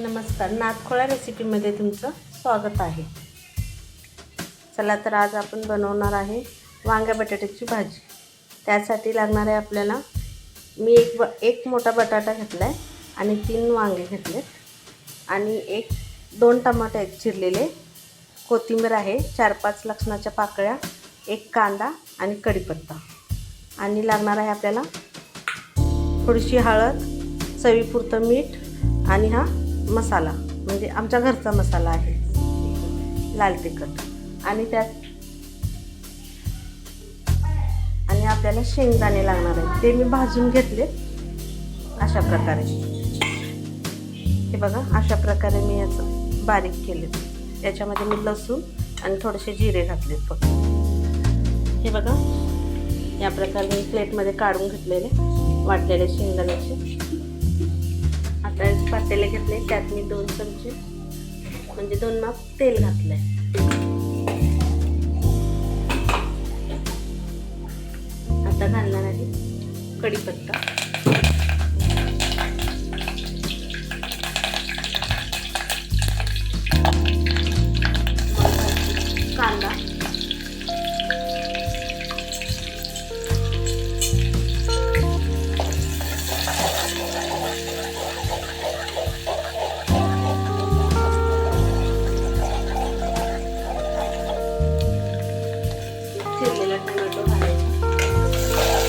नमस्कार नाथखोळा रेसिपीमध्ये तुमचं स्वागत आहे. चला तर आज आपण बनवणार आहे वांग्या बटाट्याची भाजी. त्यासाठी लागणार आहे आपल्याला मी एक ब एक मोठा बटाटा घेतला आहे आणि तीन वांगे घेतलेत. आणि एक दोन टमाटे आहेत चिरलेले. कोथिंबीर आहे चार पाच लक्षणाच्या पाकळ्या एक कांदा आणि कढीपत्ता. आणि लागणार आहे आपल्याला थोडीशी हळद चवीपुरतं मीठ आणि हा मसाला म्हणजे आमच्या घरचा मसाला आहे. लाल तिखट. आणि त्यात आणि आपल्याला शेंगदाणे लागणार आहे ते मी भाजून घेतले अशा प्रकारे. हे बघा अशा प्रकारे मी याचं बारीक केले. याच्यामध्ये मी लसूण आणि थोडेसे जिरे घातले फक्त हे बघा या प्रकारे मी प्लेटमध्ये काढून घेतलेले वाटलेले शेंगदाण्याचे. एक पातेले घेतले त्यात मी दोन चमचे म्हणजे दोन माप तेल घातले आता घालणार आहे कढीपत्ता. ठेवलेला टोमॅटो घालायचा.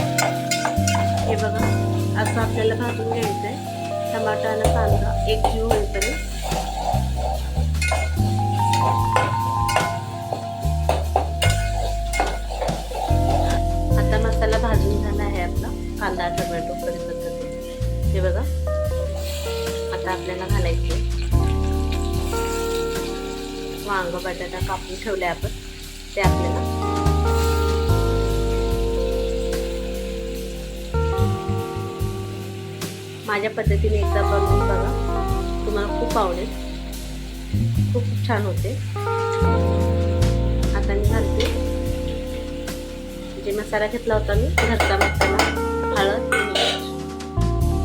हे बघा असं आपल्याला भाजून घ्यायचं आहे टमाटा आणि कांदा एक जीव होईपर्यंत कांदा मिळतो कढीपत्ता हे बघा. आता आपल्याला घालायचे वांग बटाटा कापून ठेवले आपण. ते आपल्याला. माझ्या पद्धतीने एकदा बनवून बघा. तुम्हाला खूप आवडेल. खूप छान होते. आता मी घालते. जे मसाला घेतला होता मी घरचा मसाला. हळद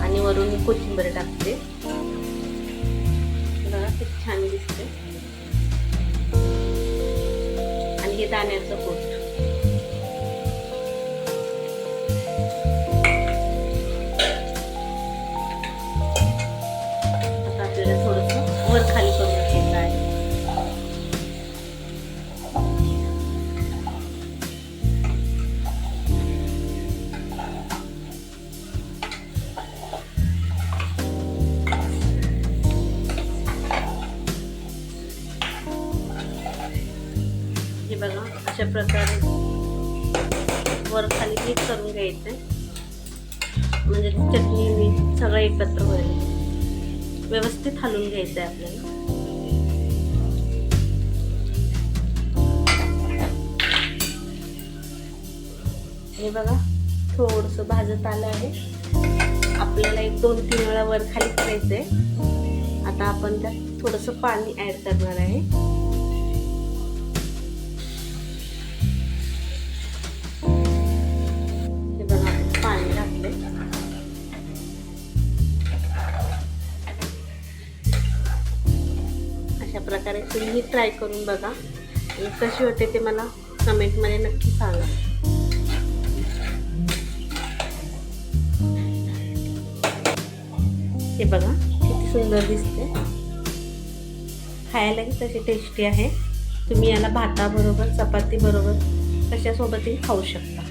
आणि वरून मी कोथिंबीर टाकते. बघा छान दिसते. आणि हे दाण्याचं पोट आता आपल्याला थोडंसं वर खाली अशा प्रकारे वर खाली मिक्स करून घ्यायचं. म्हणजे चटणी मीठ सगळं एकत्र होईल. व्यवस्थित हलवून घ्यायचं आहे आपल्याला. हे बघा थोडंसं भाजत आलं आहे. आपल्याला एक दोन तीन वेळा वर खाली करायचं आहे आता आपण त्यात थोडंसं पाणी ॲड करणार आहे. प्रकारे तुम्ही ट्राय करून बघा. कशी होते ते मला कमेंटमध्ये नक्की सांगा. हे बघा किती सुंदर दिसते. खायलाही तशी टेस्टी आहे. तुम्ही याला भाताबरोबर चपातीबरोबर कशासोबतही खाऊ शकता.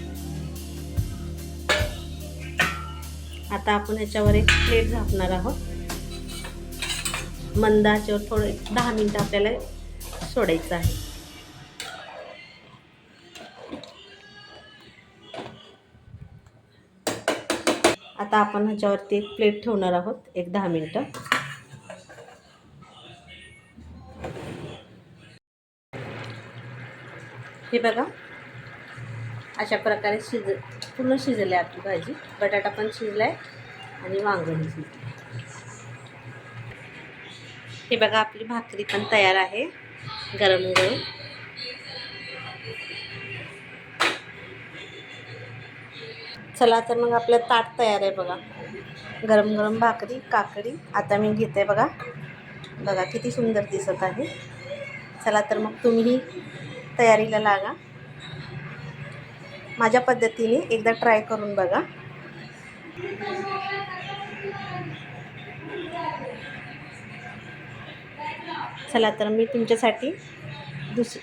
आता आपण ह्याच्यावर एक प्लेट झाकणार आहोत. मंदाच्यावर थोडं दहा मिनटं आपल्याला सोडायचं आहे. आता आपण ह्याच्यावरती एक प्लेट ठेवणार आहोत एक दहा मिनटं. हे बघा अशा प्रकारे शिज पूर्ण शिजले आपली भाजी. बटाटा पण शिजला आहे आणि वांगण हे बघा आपली भाकरी पण तयार आहे. गरम गरम. चला तर मग आपलं ताट तयार आहे बघा. गरम गरम भाकरी काकडी. आता मी घेते बघा. बघा किती सुंदर दिसत आहे. चला तर मग तुम्हीही तयारीला लागा. माझ्या पद्धतीने एकदा ट्राय करून बघा. चला तर मी तुमच्यासाठी दुस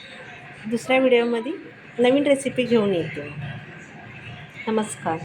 दुसऱ्या व्हिडिओमध्ये नवीन रेसिपी घेऊन येते. नमस्कार.